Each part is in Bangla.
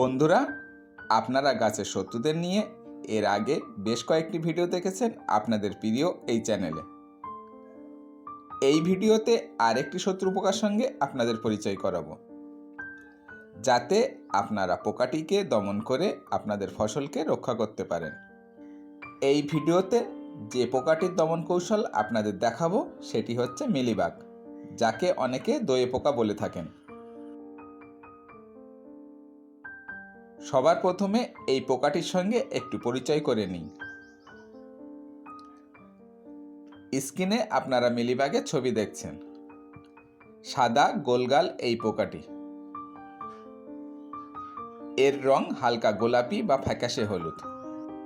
বন্ধুরা, আপনারা গাছের শত্রুদের নিয়ে এর আগে বেশ কয়েকটি ভিডিও দেখেছেন আপনাদের প্রিয় এই চ্যানেলে। এই ভিডিওতে আরেকটি শত্রু পোকার সঙ্গে আপনাদের পরিচয় করাবো। যাতে আপনারা পোকাটিকে দমন করে আপনাদের ফসলকে রক্ষা করতে পারেন। এই ভিডিওতে যে পোকাটির দমন কৌশল আপনাদের দেখাবো, সেটি হচ্ছে মিলিবাগ, যাকে অনেকে দয়ে পোকা বলে থাকেন। সবার প্রথমে এই পোকাটির সঙ্গে একটু পরিচয় করে নিই। স্ক্রিনে আপনারা মিলিবাগের ছবি দেখছেন। সাদা, গোলগাল এই পোকাটি। এর রং হালকা গোলাপি বা ফ্যাকাশে হলুদ।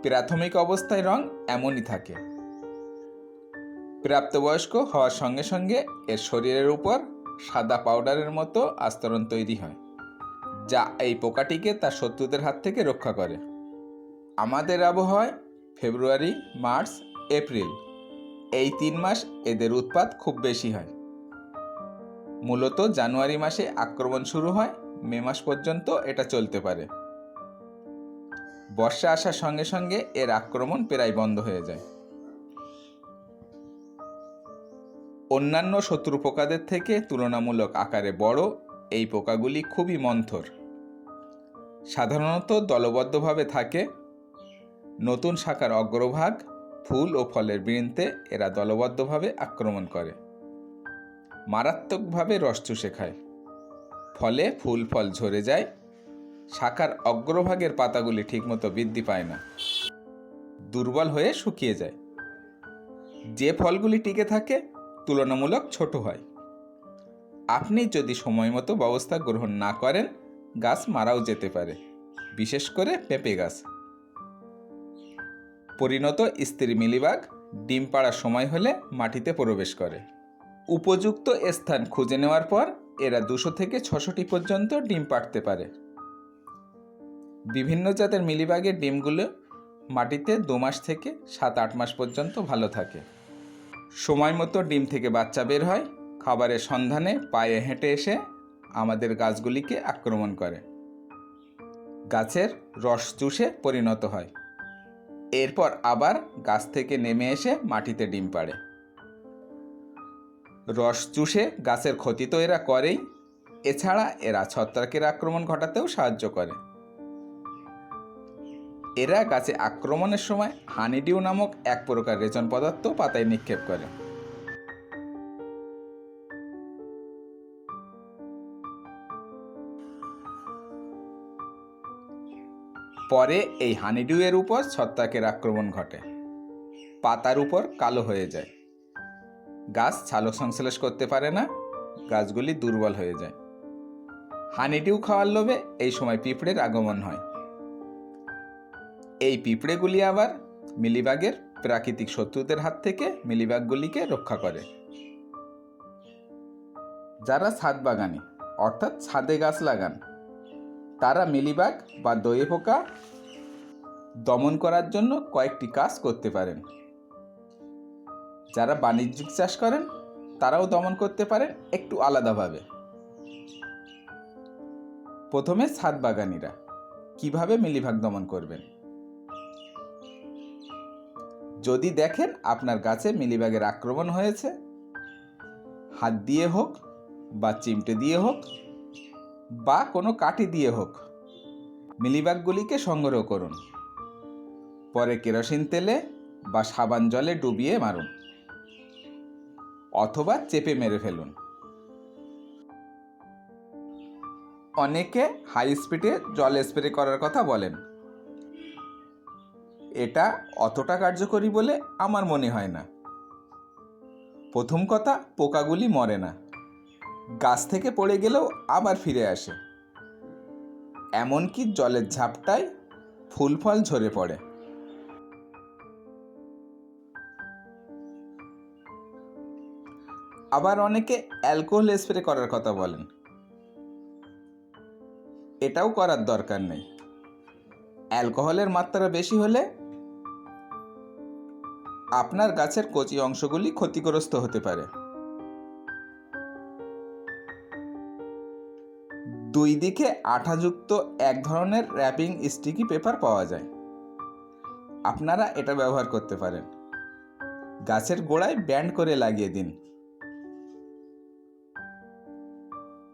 প্রাথমিক অবস্থায় রং এমনই থাকে। প্রাপ্তবয়স্ক হওয়ার সঙ্গে সঙ্গে এর শরীরের উপর সাদা পাউডারের মতো আস্তরণ তৈরি হয়। যা এই পোকাটিকে তার শত্রুদের হাত থেকে রক্ষা করে। আমাদের আবহাওয়ায় ফেব্রুয়ারি, মার্চ, এপ্রিল, এই তিন মাস এদের উৎপাত খুব বেশি হয়। মূলত জানুয়ারি মাসে আক্রমণ শুরু হয়, মে মাস পর্যন্ত এটা চলতে পারে। বর্ষা আসার সঙ্গে সঙ্গে এর আক্রমণ প্রায় বন্ধ হয়ে যায়। অন্যান্য শত্রু পোকাদের থেকে তুলনামূলক আকারে বড় এই পোকাগুলি খুবই মন্থর। সাধারণত দলবদ্ধভাবে থাকে। নতুন শাখার অগ্রভাগ, ফুল ও ফলের বৃন্তে এরা দলবদ্ধভাবে আক্রমণ করে। মারাত্মকভাবে রস চুষে খায় ফলে ফুল, ফল ঝরে যায়, শাখার অগ্রভাগের পাতাগুলি ঠিকমতো বৃদ্ধি পায় না। দুর্বল হয়ে শুকিয়ে যায়। যে ফলগুলি টিকে থাকে, তুলনামূলক ছোট হয়। আপনি যদি সময় মতো ব্যবস্থা গ্রহণ না করেন গাছ মারাও যেতে পারে, বিশেষ করে পেঁপে গাছ। পরিণত স্ত্রী মিলিবাগ ডিম পাড়ার সময় হলে মাটিতে প্রবেশ করে। উপযুক্ত স্থান খুঁজে নেওয়ার পর এরা দুশো থেকে ছশোটি পর্যন্ত ডিম পাড়তে পারে। বিভিন্ন জাতের মিলিবাগের ডিমগুলো মাটিতে দু মাস থেকে সাত আট মাস পর্যন্ত ভালো থাকে। সময় মতো ডিম থেকে বাচ্চা বের হয়, খাবারের সন্ধানে পায়ে হেঁটে এসে আমাদের গাছগুলিকে আক্রমণ করে। গাছের রস চুষে পরিণত হয়। এরপর আবার গাছ থেকে নেমে এসে মাটিতে ডিম পাড়ে। রস চুষে গাছের ক্ষতি তো এরা করেই, এছাড়া এরা ছত্রাকের আক্রমণ ঘটাতেও সাহায্য করে। এরা গাছে আক্রমণের সময় হানিডিউ নামক এক প্রকার রেচন পদার্থ পাতায় নিক্ষেপ করে। পরে এই হানিডিউয়ের উপর ছত্রাকের আক্রমণ ঘটে। পাতার উপর কালো হয়ে যায়। গাছ ছালক সংশ্লেষ করতে পারে না, গাছগুলি দুর্বল হয়ে যায়। হানিডিউ খাওয়ার লোভে এই সময় পিঁপড়ের আগমন হয়। এই পিঁপড়েগুলি আবার মিলিবাগের প্রাকৃতিক শত্রুদের হাত থেকে মিলিবাগগুলিকে রক্ষা করে। যারা ছাদ বাগানি, অর্থাৎ ছাদে গাছ লাগান তারা মিলিবাগ বা দয়ে পোকা দমন করার জন্য কয়েকটি কাজ করতে পারেন। যারা বাণিজ্যিক চাষ করেন, তারাও দমন করতে পারেন একটু আলাদাভাবে। প্রথমে ছাদ বাগানিরা কীভাবে মিলিভাগ দমন করবেন? যদি দেখেন আপনার গাছে মিলিবাগের আক্রমণ হয়েছে, হাত দিয়ে হোক বা চিমটে দিয়ে হোক বা কোনো কাঠি দিয়ে হোক। মিলিবাগগুলিকে সংগ্রহ করুন। পরে কেরোসিন তেলে বা সাবান জলে ডুবিয়ে মারুন। অথবা চেপে মেরে ফেলুন। অনেকে হাই স্পিডে জল স্প্রে করার কথা বলেন। এটা অতটা কার্যকরী বলে আমার মনে হয় না। প্রথম কথা, পোকাগুলি মরে না। গাছ থেকে পড়ে গেলেও আবার ফিরে আসে। এমনকি জলের ঝাপটায় ফুল ফল ঝরে পড়ে। আবার অনেকে অ্যালকোহল স্প্রে করার কথা বলেন। এটাও করার দরকার নেই। অ্যালকোহলের মাত্রা বেশি হলে আপনার গাছের কচি অংশগুলি ক্ষতিগ্রস্ত হতে পারে। দুই দিকে আঠাযুক্ত এক ধরনের র্যাপিং স্টিকি পেপার পাওয়া যায়। আপনারা এটা ব্যবহার করতে পারেন। গাছের গোড়ায় ব্যান্ড করে লাগিয়ে দিন।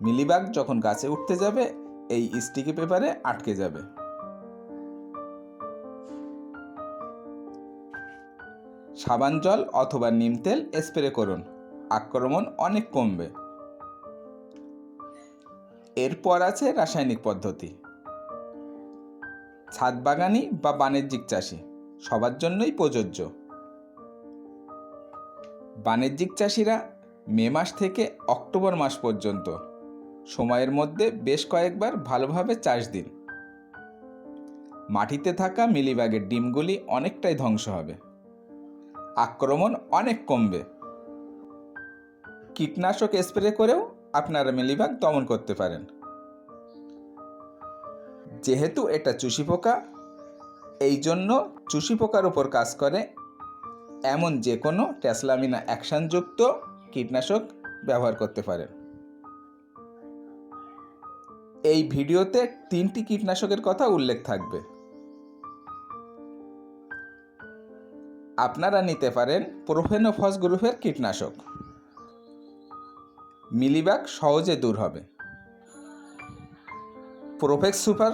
মিলিবাগ যখন গাছে উঠতে যাবে, এই স্টিকি পেপারে আটকে যাবে। সাবান জল অথবা নিম তেল স্প্রে করুন। আক্রমণ অনেক কমবে। এরপর আছে রাসায়নিক পদ্ধতি। ছাদ বাগানি বা বাণিজ্যিক চাষি, সবার জন্যই প্রযোজ্য। বাণিজ্যিক চাষিরা মে মাস থেকে অক্টোবর মাস পর্যন্ত, সময়ের মধ্যে বেশ কয়েকবার ভালোভাবে চাষ দিন। মাটিতে থাকা মিলিবাগের ডিমগুলি অনেকটাই ধ্বংস হবে। আক্রমণ অনেক কমবে। কীটনাশক স্প্রে করেও আপনারা মিলিবাগ দমন করতে পারেন। যেহেতু এটা চুষি পোকা, এই জন্য চুষি পোকার উপর কাজ করে এমন যে কোনো ট্যাসলামিনা অ্যাকশনযুক্ত কীটনাশক ব্যবহার করতে পারেন। এই ভিডিওতে তিনটি কীটনাশকের কথা উল্লেখ থাকবে। আপনারা নিতে পারেন প্রোফেনোফস গ্রুপের কীটনাশক। মিলিবাগ সহজে দূর হবে। প্রোফেক্স সুপার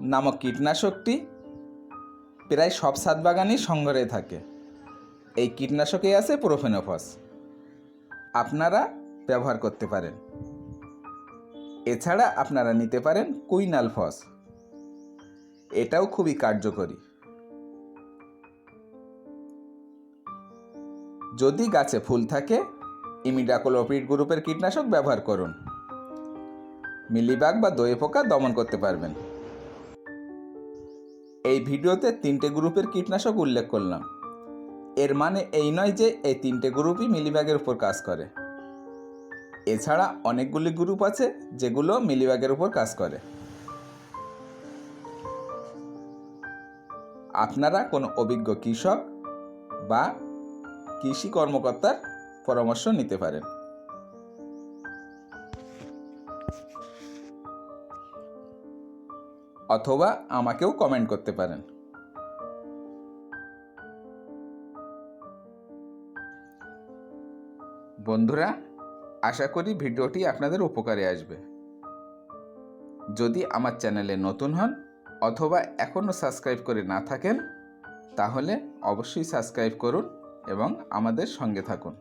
নামক কীটনাশকটি প্রায় সব সাত বাগানই সংগ্রহে থাকে। এই কীটনাশকে আছে প্রোফেনোফস আপনারা ব্যবহার করতে পারেন। এছাড়া আপনারা নিতে পারেন কুইনাল ফস এটাও খুবই কার্যকরী। যদি গাছে ফুল থাকে ইমিডাকোলোপিড গ্রুপের কীটনাশক ব্যবহার করুন। মিলিবাগ বা দয়ে পোকা দমন করতে পারবেন। এই ভিডিওতে তিনটে গ্রুপের কীটনাশক উল্লেখ করলাম। এর মানে এই নয় যে এই তিনটে গ্রুপই মিলিবাগের উপর কাজ করে। এছাড়া অনেকগুলি গ্রুপ আছে যেগুলো মিলিবাগের উপর কাজ করে। আপনারা কোনো অভিজ্ঞ কৃষক বা কৃষি কর্মকর্তার পরামর্শ নিতে পারেন। অথবা আমাকেও কমেন্ট করতে পারেন। বন্ধুরা, আশা করি ভিডিওটি আপনাদের উপকারে আসবে। যদি আমার চ্যানেলে নতুন হন অথবা এখনও সাবস্ক্রাইব করে না থাকেন, তাহলে অবশ্যই সাবস্ক্রাইব করুন এবং আমাদের সঙ্গে থাকুন।